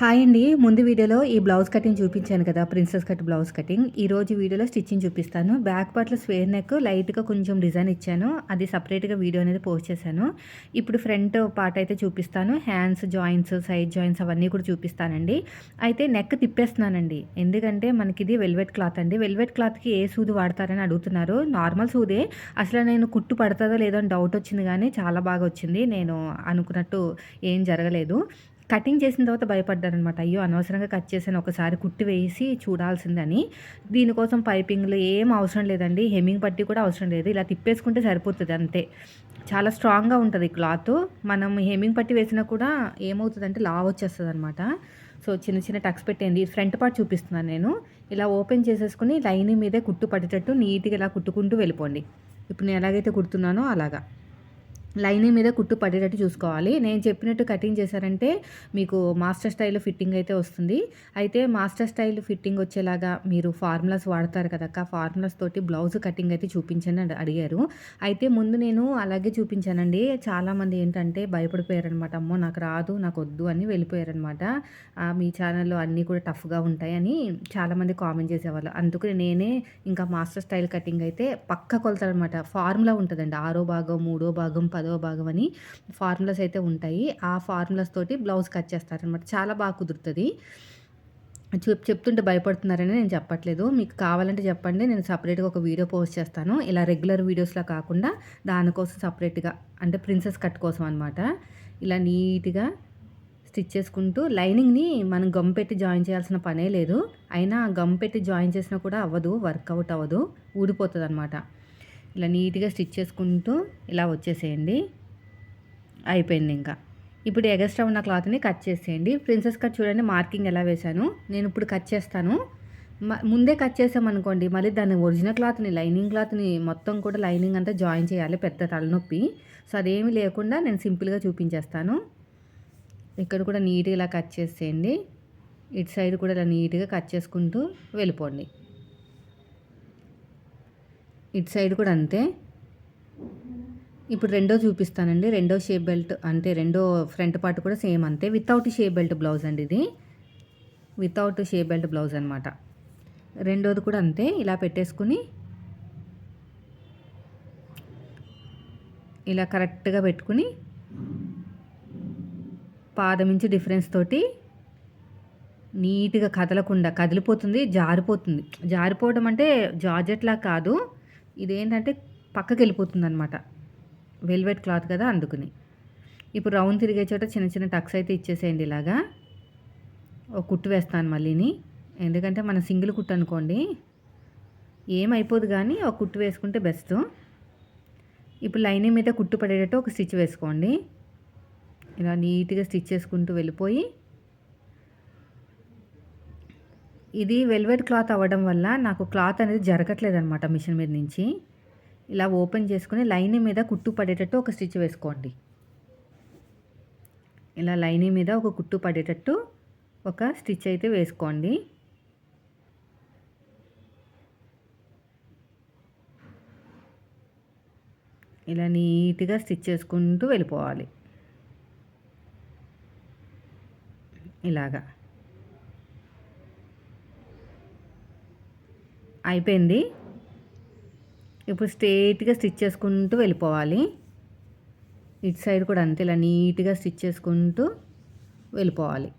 Hi అండి. ముందు వీడియోలో ఈ బ్లౌజ్ కటింగ్ చూపించాను కదా ప్రిన్సెస్ కట్ బ్లౌజ్ కటింగ్. ఈ రోజు వీడియోలో స్టిచ్చింగ్ చూపిస్తాను. బ్యాక్ పార్ట్లో స్వేర్ నెక్ లైట్గా కొంచెం డిజైన్ ఇచ్చాను. అది సపరేట్గా వీడియో అనేది పోస్ట్ చేశాను. ఇప్పుడు ఫ్రంట్ పార్ట్ అయితే చూపిస్తాను. హ్యాండ్స్ జాయింట్స్ సైడ్ జాయింట్స్ అవన్నీ కూడా చూపిస్తానండి. అయితే నెక్ తిప్పేస్తున్నానండి. ఎందుకంటే మనకి ఇది వెల్వెట్ క్లాత్ అండి. వెల్వెట్ క్లాత్కి ఏ సూది వాడతారని అడుగుతున్నారు. నార్మల్ సూదే. అసలు నేను కుట్టు పడుతుందో లేదో అని డౌట్ వచ్చింది కానీ చాలా బాగా వచ్చింది. నేను అనుకున్నట్టు ఏం జరగలేదు. కటింగ్ చేసిన తర్వాత భయపడ్డారనమాట. అయ్యో అనవసరంగా కట్ చేశాను ఒకసారి కుట్టి వేసి చూడాల్సిందని. దీనికోసం పైపింగ్లు ఏం అవసరం లేదండి హెమ్మింగ్ పట్టి కూడా అవసరం లేదు ఇలా తిప్పేసుకుంటే సరిపోతుంది అంతే. చాలా స్ట్రాంగ్గా ఉంటుంది క్లాత్. మనం హెమ్మింగ్ పట్టి వేసినా కూడా ఏమవుతుందంటే లావ్ వచ్చేస్తుంది అనమాట సో చిన్న చిన్న టక్స్ పెట్టేయండి. ఫ్రంట్ పార్ట్ చూపిస్తున్నాను నేను. ఇలా ఓపెన్ చేసేసుకుని లైన్ మీదే కుట్టు పట్టేటట్టు నీట్గా ఇలా కుట్టుకుంటూ వెళ్ళిపోండి. ఇప్పుడు నేను ఎలాగైతే కుడుతున్నానో అలాగా. లైనింగ్ మీద కుట్టు పడేటట్టు చూసుకోవాలి. నేను చెప్పినట్టు కటింగ్ చేశారంటే మీకు మాస్టర్ స్టైల్ ఫిట్టింగ్ అయితే వస్తుంది. అయితే మాస్టర్ స్టైల్ ఫిట్టింగ్ వచ్చేలాగా మీరు ఫార్ములాస్ వాడతారు కదక్క ఫార్ములాస్ తోటి బ్లౌజ్ కటింగ్ అయితే చూపించండి అని అడిగారు. అయితే ముందు నేను అలాగే చూపించానండి. చాలామంది ఏంటంటే భయపడిపోయారనమాట. అమ్మో నాకు రాదు నాకు వద్దు అని వెళ్ళిపోయారనమాట. మీ ఛానల్లో అన్నీ కూడా టఫ్గా ఉంటాయని చాలామంది కామెంట్ చేసేవాళ్ళు. అందుకని నేనే ఇంకా మాస్టర్ స్టైల్ కటింగ్ అయితే పక్క కొలతారనమాట ఫార్ములా ఉంటుందండి. ఆరో భాగం మూడో భాగం పదవ భాగం అని ఫార్ములాస్ అయితే ఉంటాయి. ఆ ఫార్ములాస్ తోటి బ్లౌజ్ కట్ చేస్తారనమాట చాలా బాగా కుదురుతుంది. చెప్ చెప్తుంటే భయపడుతున్నారని నేను చెప్పట్లేదు. మీకు కావాలంటే చెప్పండి. నేను సపరేట్గా ఒక వీడియో పోస్ట్ చేస్తాను. ఇలా రెగ్యులర్ వీడియోస్లో కాకుండా దానికోసం సపరేట్గా అంటే ప్రిన్సెస్ కట్ కోసం అనమాట ఇలా నీట్గా స్టిచ్ చేసుకుంటూ లైనింగ్ని మనం గమ్ పెట్టి జాయిన్ చేయాల్సిన పనే లేదు. అయినా గమ్ పెట్టి జాయిన్ చేసినా కూడా అవ్వదు వర్కౌట్ అవ్వదు ఊడిపోతుంది అనమాట ఇలా నీట్గా స్టిచ్ చేసుకుంటూ ఇలా వచ్చేసేయండి. అయిపోయింది ఇంకా. ఇప్పుడు ఎగస్ట్రా ఉన్న క్లాత్ని కట్ చేసేయండి. ప్రిన్సెస్ కట్ చూడండి మార్కింగ్ ఎలా వేశాను. నేను ఇప్పుడు కట్ చేస్తాను. ముందే కట్ చేసామనుకోండి మళ్ళీ దాన్ని ఒరిజినల్ క్లాత్ని లైనింగ్ క్లాత్ని మొత్తం కూడా లైనింగ్ అంతా జాయిన్ చేయాలి పెద్ద తలనొప్పి. సో అదేమీ లేకుండా నేను సింపుల్గా చూపించేస్తాను. ఇక్కడ కూడా నీట్గా ఇలా కట్ చేసేయండి. ఇటు సైడ్ కూడా ఇలా నీట్గా కట్ చేసుకుంటూ వెళ్ళిపోండి. ఇటు సైడ్ కూడా అంతే. ఇప్పుడు రెండో చూపిస్తానండి. రెండో షేప్ బెల్ట్ అంటే రెండో ఫ్రంట్ పార్ట్ కూడా సేమ్ అంతే. వితౌట్ షేప్ బెల్ట్ బ్లౌజ్ అండి ఇది. వితౌట్ షేప్ బెల్ట్ బ్లౌజ్ అనమాట రెండోది కూడా అంతే. ఇలా పెట్టేసుకుని ఇలా కరెక్ట్గా పెట్టుకుని పాదమించి డిఫరెన్స్ తోటి నీట్గా కదలకుండా కదిలిపోతుంది జారిపోతుంది. జారిపోవడం అంటే జార్జెట్లా కాదు. ఇదేంటంటే పక్కకి వెళ్ళిపోతుంది అనమాట వెల్వెట్ క్లాత్ కదా అందుకుని. ఇప్పుడు రౌండ్ తిరిగే చోట చిన్న చిన్న టక్స్ అయితే ఇచ్చేసేయండి ఇలాగా. ఒక కుట్టు వేస్తాను మళ్ళీని. ఎందుకంటే మన సింగిల్ కుట్టు అనుకోండి ఏమైపోదు కానీ ఒక కుట్టు వేసుకుంటే బెస్ట్. ఇప్పుడు లైనింగ్ మీద కుట్టు పడేటట్టు ఒక స్టిచ్ వేసుకోండి. ఇలా నీట్గా స్టిచ్ చేసుకుంటూ వెళ్ళిపోయి ఇది వెల్వెట్ క్లాత్ అవ్వడం వల్ల నాకు క్లాత్ అనేది జరగట్లేదు అనమాట మిషన్ మీద నుంచి. ఇలా ఓపెన్ చేసుకుని లైనింగ్ మీద కుట్టు పడేటట్టు ఒక స్టిచ్ వేసుకోండి. ఇలా లైనింగ్ మీద ఒక కుట్టు పడేటట్టు ఒక స్టిచ్ అయితే వేసుకోండి. ఇలా నీట్గా స్టిచ్ చేసుకుంటూ వెళ్ళిపోవాలి. ఇలాగా. అయిపోయింది. ఇప్పుడు స్ట్రేట్గా స్టిచ్ చేసుకుంటూ వెళ్ళిపోవాలి. ఇటు సైడ్ కూడా అంతే ఇలా నీట్గా స్టిచ్ చేసుకుంటూ వెళ్ళిపోవాలి.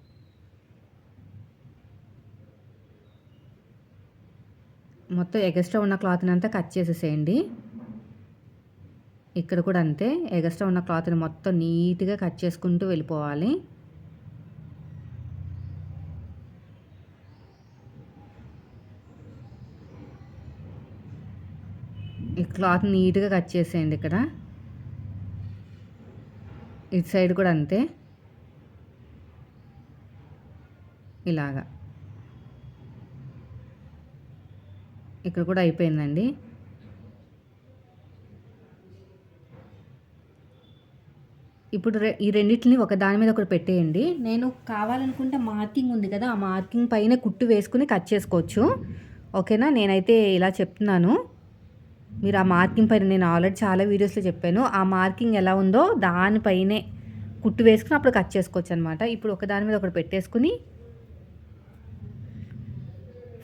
మొత్తం ఎగస్ట్రా ఉన్న క్లాత్ని అంతా కట్ చేసేసేయండి. ఇక్కడ కూడా అంతే ఎగస్ట్రా ఉన్న క్లాత్ని మొత్తం నీట్గా కట్ చేసుకుంటూ వెళ్ళిపోవాలి. క్లాత్ నీట్గా కట్ చేసేయండి ఇక్కడ. ఇటు సైడ్ కూడా అంతే. ఇలాగా. ఇక్కడ కూడా అయిపోయిందండి. ఇప్పుడు ఈ రెండింటిని ఒక దాని మీద ఒకటి పెట్టేయండి. నేను కావాలనుకుంటే మార్కింగ్ ఉంది కదా ఆ మార్కింగ్ పైన కుట్టు వేసుకుని కట్ చేసుకోవచ్చు. ఓకేనా? నేనైతే ఇలా చెప్తున్నాను. మీరు ఆ మార్కింగ్ పైన నేను ఆల్రెడీ చాలా వీడియోస్లో చెప్పాను. ఆ మార్కింగ్ ఎలా ఉందో దానిపైనే కుట్టు వేసుకుని అప్పుడు కట్ చేసుకోవచ్చు అనమాట ఇప్పుడు ఒక దాని మీద ఒకటి పెట్టేసుకుని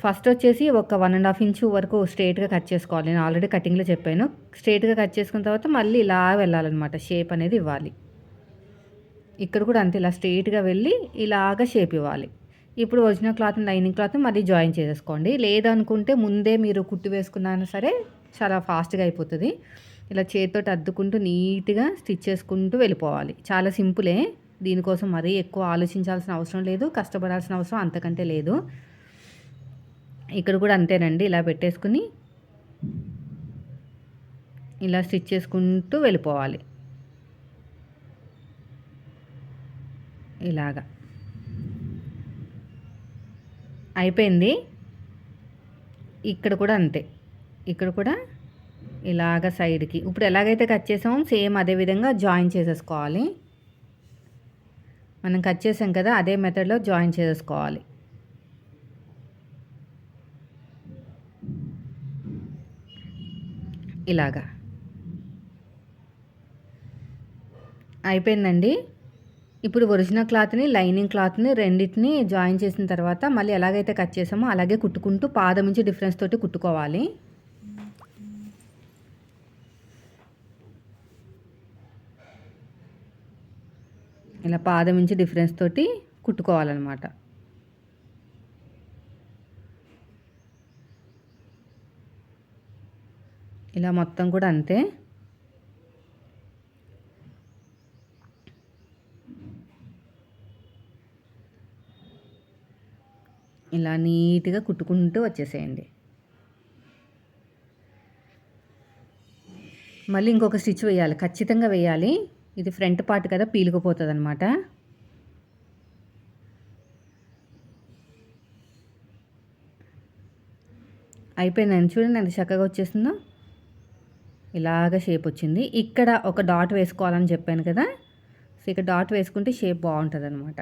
ఫస్ట్ వచ్చేసి ఒక వన్ అండ్ హాఫ్ ఇంచు వరకు స్ట్రేట్గా కట్ చేసుకోవాలి. నేను ఆల్రెడీ కటింగ్లో చెప్పాను. స్ట్రైట్గా కట్ చేసుకున్న తర్వాత మళ్ళీ ఇలా వెళ్ళాలన్నమాట. షేప్ అనేది ఇవ్వాలి. ఇక్కడ కూడా అంతే ఇలా స్ట్రేట్గా వెళ్ళి ఇలాగ షేప్ ఇవ్వాలి. ఇప్పుడు ఒరిజినల్ క్లాత్ లైనింగ్ క్లాత్ మళ్ళీ జాయిన్ చేసేసుకోండి. లేదనుకుంటే ముందే మీరు కుట్టు వేసుకున్నా సరే చాలా ఫాస్ట్గా అయిపోతుంది. ఇలా చేతితో అద్దుకుంటూ నీట్గా స్టిచ్ చేసుకుంటూ వెళ్ళిపోవాలి. చాలా సింపులే. దీనికోసం మరీ ఎక్కువ ఆలోచించాల్సిన అవసరం లేదు. కష్టపడాల్సిన అవసరం అంతకంటే లేదు. ఇక్కడ కూడా అంతేనండి. ఇలా పెట్టేసుకుని ఇలా స్టిచ్ చేసుకుంటూ వెళ్ళిపోవాలి. ఇలాగా. అయిపోయింది. ఇక్కడ కూడా అంతే. ఇక్కడ కూడా ఇలాగ సైడ్కి. ఇప్పుడు ఎలాగైతే కట్ చేసామో సేమ్ అదే విధంగా జాయిన్ చేసేసుకోవాలి. మనం కట్ చేసాం కదా అదే మెథడ్లో జాయిన్ చేసేసుకోవాలి. ఇలాగా. అయిపోయిందండి. ఇప్పుడు ఒరిజినల్ క్లాత్ని లైనింగ్ క్లాత్ని రెండింటిని జాయిన్ చేసిన తర్వాత మళ్ళీ ఎలాగైతే కట్ చేసామో అలాగే కుట్టుకుంటూ పాదం నుంచి డిఫరెన్స్ తోటి కుట్టుకోవాలి. ఇలా పాదం నుంచి డిఫరెన్స్ తోటి కుట్టుకోవాలన్నమాట. ఇలా మొత్తం కూడా అంతే. ఇలా నీట్గా కుట్టుకుంటూ వచ్చేసేయండి. మళ్ళీ ఇంకొక స్టిచ్ వేయాలి. ఖచ్చితంగా వేయాలి. ఇది ఫ్రంట్ పార్ట్ కదా పీలుకుపోతుంది అనమాట అయిపోయిందండి. చూడండి ఎంత చక్కగా వచ్చేసిందో ఇలాగ షేప్ వచ్చింది. ఇక్కడ ఒక డాట్ వేసుకోవాలని చెప్పాను కదా. సో ఇక్కడ డాట్ వేసుకుంటే షేప్ బాగుంటుంది అనమాట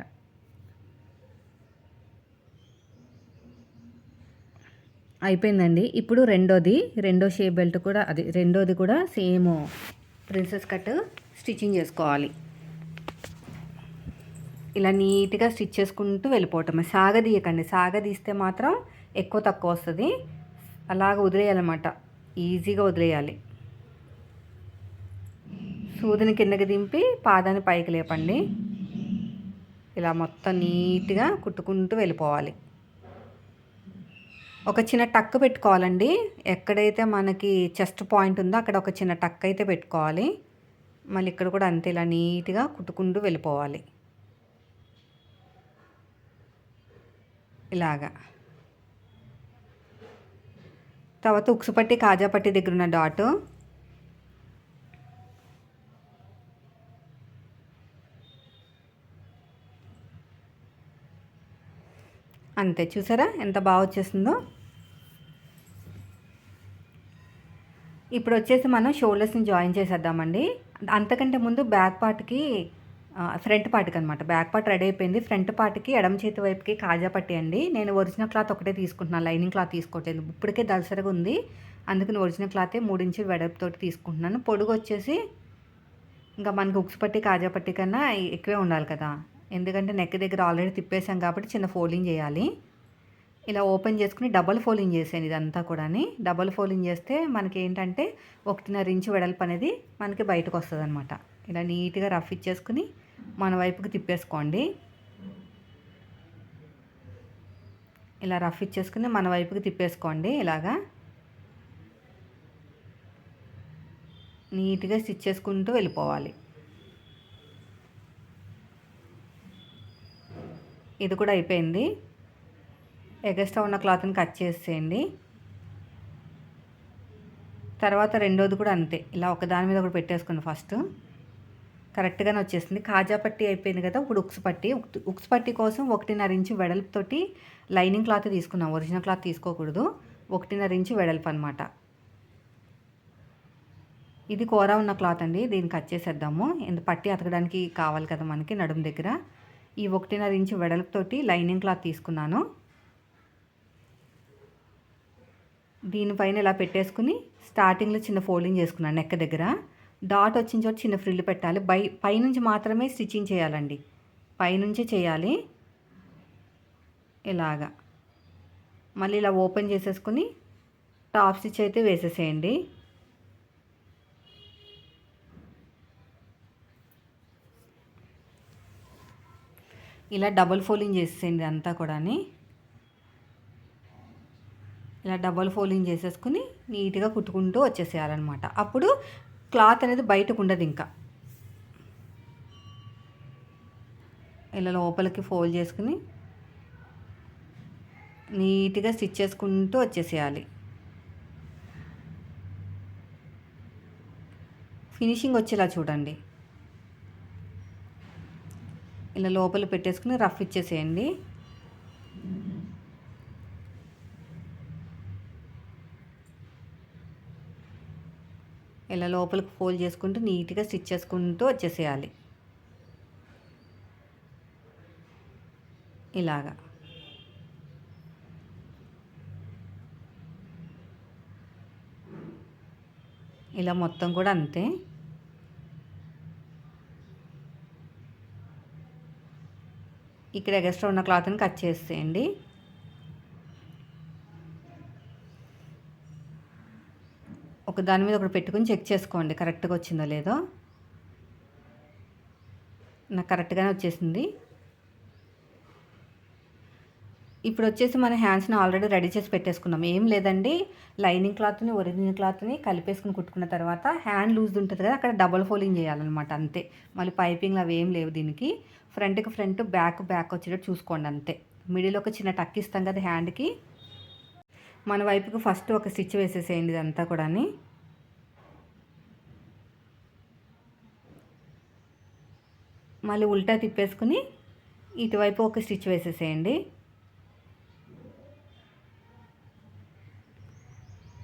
అయిపోయిందండి. ఇప్పుడు రెండోది. రెండో షేప్ బెల్ట్ కూడా అది రెండోది కూడా సేమ్ ప్రిన్సెస్ కట్ స్టిచ్చింగ్ చేసుకోవాలి. ఇలా నీట్గా స్టిచ్ చేసుకుంటూ వెళ్ళిపోవటమే. సాగదీయకండి. సాగదీస్తే మాత్రం ఎక్కువ తక్కువ వస్తుంది. అలాగ వదిలేయాలన్నమాట. ఈజీగా వదిలేయాలి. సూదిని కిందకి దింపి పాదాన్ని పైకి లేపండి. ఇలా మొత్తం నీట్గా కుట్టుకుంటూ వెళ్ళిపోవాలి. ఒక చిన్న టక్ పెట్టుకోవాలండి. ఎక్కడైతే మనకి చెస్ట్ పాయింట్ ఉందో అక్కడ ఒక చిన్న టక్ అయితే పెట్టుకోవాలి. మళ్ళీ ఇక్కడ కూడా అంతే ఇలా నీట్గా కుట్టుకుంటూ వెళ్ళిపోవాలి. ఇలాగా. తర్వాత ఉక్సుపట్టి కాజాపట్టి దగ్గర ఉన్న డాటు. అంతే చూసారా ఎంత బాగా వచ్చేసిందో? ఇప్పుడు వచ్చేసి మనం షోల్డర్స్ని జాయిన్ చేసేద్దామండి. అంతకంటే ముందు బ్యాక్ పార్ట్కి ఫ్రంట్ పార్ట్కి అనమాట బ్యాక్ పార్ట్ రెడీ అయిపోయింది. ఫ్రంట్ పార్ట్కి ఎడమ చేతి వైపుకి కాజా పట్టేయండి అండి. నేను ఒరిజినల్ క్లాత్ ఒకటే తీసుకుంటున్నాను లైనింగ్ క్లాత్ తీసుకోవట్లేదు. ఇప్పటికే దలసరిగా ఉంది. అందుకని ఒరిజినల్ క్లాతే మూడించి వెడల్పుతోటి తీసుకుంటున్నాను. పొడుగు వచ్చేసి ఇంకా మనకి ఉక్స్ పట్టి కాజా పట్టి కన్నా ఎక్కువే ఉండాలి కదా. ఎందుకంటే నెక్ దగ్గర ఆల్రెడీ తిప్పేసాం కాబట్టి చిన్న ఫోల్డింగ్ చేయాలి. ఇలా ఓపెన్ చేసుకుని డబల్ ఫోల్డింగ్ చేసాను ఇదంతా కూడా డబల్ ఫోల్డింగ్ చేస్తే మనకి ఏంటంటే ఒకటిన్నర ఇంచు వెడల్పు అనేది మనకి బయటకు వస్తుంది అనమాట ఇలా నీట్గా రఫ్ ఇచ్చేసుకుని మన వైపుకి తిప్పేసుకోండి. ఇలా రఫ్ ఇచ్చేసుకుని మన వైపుకి తిప్పేసుకోండి ఇలాగా. నీట్గా స్టిచ్ చేసుకుంటూ వెళ్ళిపోవాలి. ఇది కూడా అయిపోయింది. ఎగస్ట్రా ఉన్న క్లాత్ని కట్ చేసేయండి. తర్వాత రెండోది కూడా అంతే. ఇలా ఒక దాని మీద ఒకటి పెట్టేసుకోండి ఫస్ట్. కరెక్ట్గానే వచ్చేసింది. కాజా పట్టి అయిపోయింది కదా ఇప్పుడు ఉక్స్ పట్టి. ఉక్స్ పట్టి కోసం ఒకటిన్నర ఇంచు వెడల్పుతోటి లైనింగ్ క్లాత్ తీసుకున్నాం. ఒరిజినల్ క్లాత్ తీసుకోకూడదు. ఒకటిన్నర ఇంచు వెడల్పు అనమాట ఇది కూర ఉన్న క్లాత్ అండి. దీన్ని కట్ చేసేద్దాము. ఎందుకు పట్టి అతకడానికి కావాలి కదా మనకి నడుము దగ్గర. ఈ ఒకటిన్నర ఇంచు వెడల్పుతోటి లైనింగ్ క్లాత్ తీసుకున్నాను. దీనిపైన ఇలా పెట్టేసుకుని స్టార్టింగ్లో చిన్న ఫోల్డింగ్ చేసుకున్నాను నెక్క దగ్గర. డాట్ వచ్చిన చోట చిన్న ఫ్రిల్ పెట్టాలి. బై పైనుంచి మాత్రమే స్టిచ్చింగ్ చేయాలండి. పైనుంచి చేయాలి. ఇలాగా. మళ్ళీ ఇలా ఓపెన్ చేసేసుకుని టాప్ స్టిచ్ అయితే వేసేసేయండి. ఇలా డబల్ ఫోల్డింగ్ చేసేయండి అంతా కూడా ఇలా డబల్ ఫోల్డింగ్ చేసేసుకుని నీట్గా కుట్టుకుంటూ వచ్చేసేయాలన్నమాట. అప్పుడు క్లాత్ అనేది బయటకు ఉండదు ఇంకా. ఇలా లోపలికి ఫోల్డ్ చేసుకుని నీట్గా స్టిచ్ చేసుకుంటూ వచ్చేసేయాలి. ఫినిషింగ్ వచ్చేలా చూడండి. ఇలా లోపల పెట్టేసుకుని రఫ్ ఇచ్చేసేయండి. ఇలా లోపలికి ఫోల్డ్ చేసుకుంటూ నీట్గా స్టిచ్ చేసుకుంటూ వచ్చేసేయాలి. ఇలాగా. ఇలా మొత్తం కూడా అంతే. ఇక్కడ ఎగస్ట్రా ఉన్న క్లాత్ని కట్ చేసేయండి. ఒక దాని మీద ఒకటి పెట్టుకుని చెక్ చేసుకోండి కరెక్ట్గా వచ్చిందో లేదో. నాకు కరెక్ట్గానే వచ్చేసింది. ఇప్పుడు వచ్చేసి మన హ్యాండ్స్ని ఆల్రెడీ రెడీ చేసి పెట్టేసుకున్నాం. ఏం లేదండి లైనింగ్ క్లాత్ని ఒరిజినల్ క్లాత్ని కలిపేసుకుని కుట్టుకున్న తర్వాత హ్యాండ్ లూజ్ ఉంటుంది కదా అక్కడ డబల్ ఫోలింగ్ చేయాలన్నమాట అంతే. మళ్ళీ పైపింగ్ అవి ఏం లేవు దీనికి. ఫ్రంట్కి ఫ్రంట్ బ్యాక్ బ్యాక్ వచ్చేటట్టు చూసుకోండి అంతే. మిడిల్ ఒక చిన్న టక్ ఇస్తాం కదా హ్యాండ్కి. మన వైపుకి ఫస్ట్ ఒక స్టిచ్ వేసేసేయండి ఇదంతా కూడా మళ్ళీ ఉల్టా తిప్పేసుకుని ఇటువైపు ఒక స్టిచ్ వేసేసేయండి.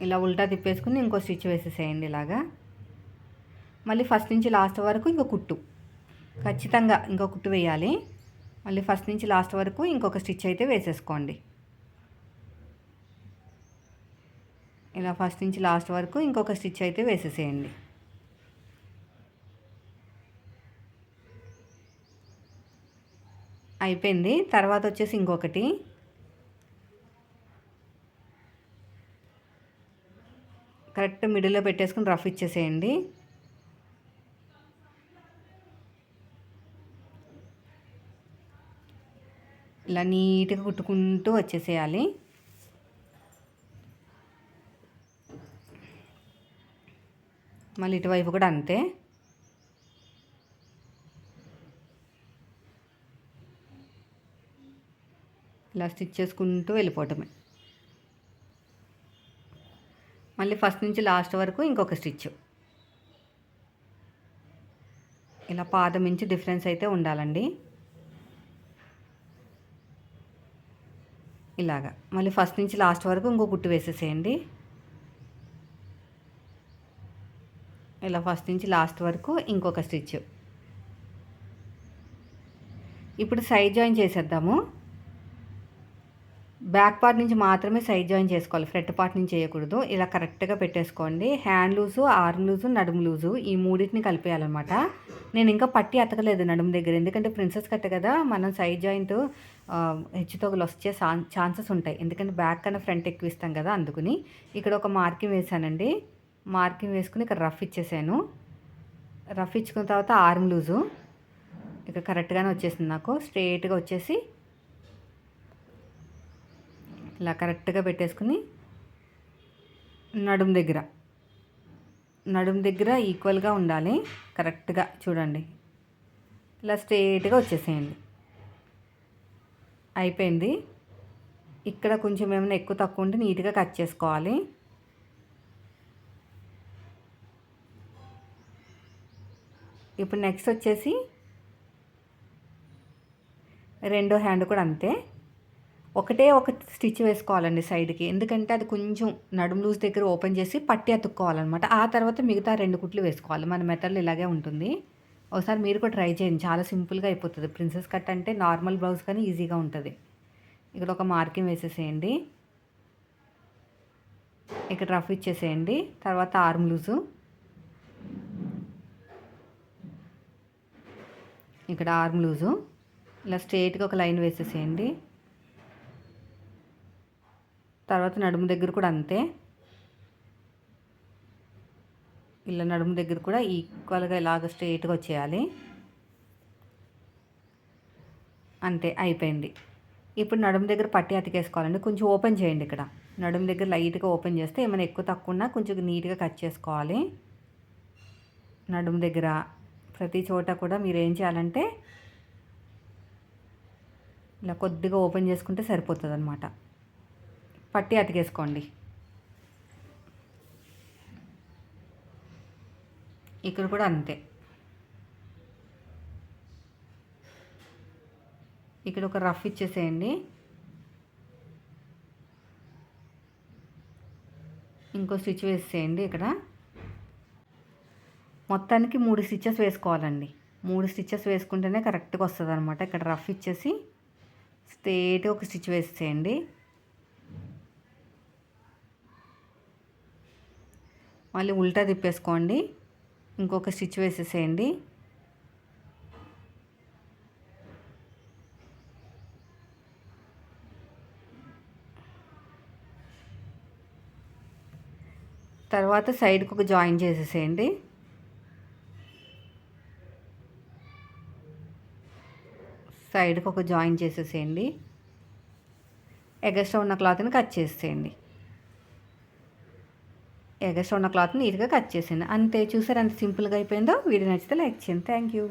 ఇలా ఉల్టా తిప్పేసుకుని ఇంకో స్టిచ్ వేసేసేయండి ఇలాగా. మళ్ళీ ఫస్ట్ నుంచి లాస్ట్ వరకు ఇంకో కుట్టు. ఖచ్చితంగా ఇంకో కుట్టు వేయాలి. మళ్ళీ ఫస్ట్ నుంచి లాస్ట్ వరకు ఇంకొక స్టిచ్ అయితే వేసేసుకోండి. ఇలా ఫస్ట్ నుంచి లాస్ట్ వరకు ఇంకొక స్టిచ్ అయితే వేసేసేయండి. అయిపోయింది. తర్వాత వచ్చేసి ఇంకొకటి. కరెక్ట్ మిడిల్లో పెట్టేసుకుని రఫ్ ఇచ్చేసేయండి. ఇలా నీట్గా కుట్టుకుంటూ వచ్చేసేయాలి. మళ్ళీ ఇటువైపు కూడా అంతే. ఇలా స్టిచ్ చేసుకుంటూ వెళ్ళిపోవటమే. మళ్ళీ ఫస్ట్ నుంచి లాస్ట్ వరకు ఇంకొక స్టిచ్. ఇలా పాదం నుంచి డిఫరెన్స్ అయితే ఉండాలండి. ఇలాగా. మళ్ళీ ఫస్ట్ నుంచి లాస్ట్ వరకు ఇంకో గుట్టు వేసేసేయండి. ఇలా ఫస్ట్ నుంచి లాస్ట్ వరకు ఇంకొక స్టిచ్ ఇప్పుడు సైడ్ జాయిన్ చేసేద్దాము. బ్యాక్ పార్ట్ నుంచి మాత్రమే సైడ్ జాయిన్ చేసుకోవాలి. ఫ్రంట్ పార్ట్ నుంచి చేయకూడదు. ఇలా కరెక్ట్గా పెట్టేసుకోండి. హ్యాండ్ లూజు ఆర్మ్ లూజు నడుము లూజు ఈ మూడింటిని కలిపేయాలన్నమాట. నేను ఇంకా పట్టి అతకలేదు నడుము దగ్గర. ఎందుకంటే ప్రిన్సెస్ కట్ట కదా. మనం సైడ్ జాయింట్ హెచ్చుతోగులు వచ్చే ఛాన్సెస్ ఉంటాయి. ఎందుకంటే బ్యాక్ కన్నా ఫ్రంట్ ఎక్కువ ఇస్తాం కదా అందుకుని. ఇక్కడ ఒక మార్కింగ్ వేసానండి మార్కింగ్ వేసుకుని ఇక్కడ రఫ్ ఇచ్చేసాను. రఫ్ ఇచ్చుకున్న తర్వాత ఆర్మ్ లూజు. ఇక్కడ కరెక్ట్గానే వచ్చేసింది నాకు. స్ట్రేట్గా వచ్చేసి ఇలా కరెక్ట్గా పెట్టేసుకుని నడుము దగ్గర. నడుము దగ్గర ఈక్వల్గా ఉండాలి. కరెక్ట్గా చూడండి. ఇలా స్ట్రేట్గా వచ్చేసేయండి. అయిపోయింది. ఇక్కడ కొంచెం ఏమైనా ఎక్కువ తక్కువ ఉంటే నీట్గా కట్ చేసుకోవాలి. ఇప్పుడు నెక్స్ట్ వచ్చేసి రెండో హ్యాండ్ కూడా అంతే. ఒకటే ఒక స్టిచ్ వేసుకోవాలండి సైడ్కి ఎందుకంటే అది కొంచెం నడుము లూజ్ దగ్గర ఓపెన్ చేసి పట్టి అతుక్కోవాలన్నమాట. ఆ తర్వాత మిగతా రెండు కుట్లు వేసుకోవాలి. మన మెథడ్లో ఇలాగే ఉంటుంది. ఒకసారి మీరు కూడా ట్రై చేయండి. చాలా సింపుల్గా అయిపోతుంది. ప్రిన్సెస్ కట్ అంటే నార్మల్ బ్లౌజ్ కానీ ఈజీగా ఉంటుంది. ఇక్కడ ఒక మార్కింగ్ వేసేసేయండి. ఇక్కడ రఫ్ ఇచ్చేసేయండి. తర్వాత ఆర్మ్ లూజు ఇక్కడ ఆర్మ్ లూజు. ఇలా స్ట్రేట్గా ఒక లైన్ వేసేసేయండి. తర్వాత నడుము దగ్గర కూడా అంతే. ఇలా నడుము దగ్గర కూడా ఈక్వల్గా ఇలాగ స్ట్రేట్గా వచ్చేయాలి. అంతే అయిపోయింది. ఇప్పుడు నడుము దగ్గర పట్టి అతికేసుకోవాలండి. కొంచెం ఓపెన్ చేయండి ఇక్కడ. నడుము దగ్గర లైట్గా ఓపెన్ చేస్తే ఏమైనా ఎక్కువ తక్కువ ఉన్నా కొంచెం నీట్గా కట్ చేసుకోవాలి. నడుము దగ్గర ప్రతి చోట కూడా మీరు ఏం చేయాలంటే ఇలా కొద్దిగా ఓపెన్ చేసుకుంటే సరిపోతుంది అనమాట పట్టి అతికేసుకోండి. ఇక్కడ కూడా అంతే. ఇక్కడ ఒక రఫ్ ఇచ్చేసేయండి. ఇంకో స్టిచ్ వేసేయండి ఇక్కడ. మొత్తానికి మూడు స్టిచ్చెస్ వేసుకోవాలండి. మూడు స్టిచ్చెస్ వేసుకుంటేనే కరెక్ట్గా వస్తుంది అనమాట ఇక్కడ రఫ్ ఇచ్చేసి స్ట్రేట్గా ఒక స్టిచ్ వేసేయండి. మళ్ళీ ఉల్టా తిప్పేసుకోండి. ఇంకొక స్టిచ్ వేసేసేయండి. తర్వాత సైడ్కి ఒక జాయిన్ చేసేసేయండి. సైడ్కి ఒక జాయిన్ చేసేసేయండి. ఎగస్ట్రా ఉన్న క్లాత్ని కట్ చేసేయండి ఎగస్ట్రా ఉన్న క్లాత్ని నీట్గా కట్ చేసేయండి. అంతే. చూసారు అంత సింపుల్గా అయిపోయిందో? వీడియో నచ్చితే లైక్ చేయండి. Thank you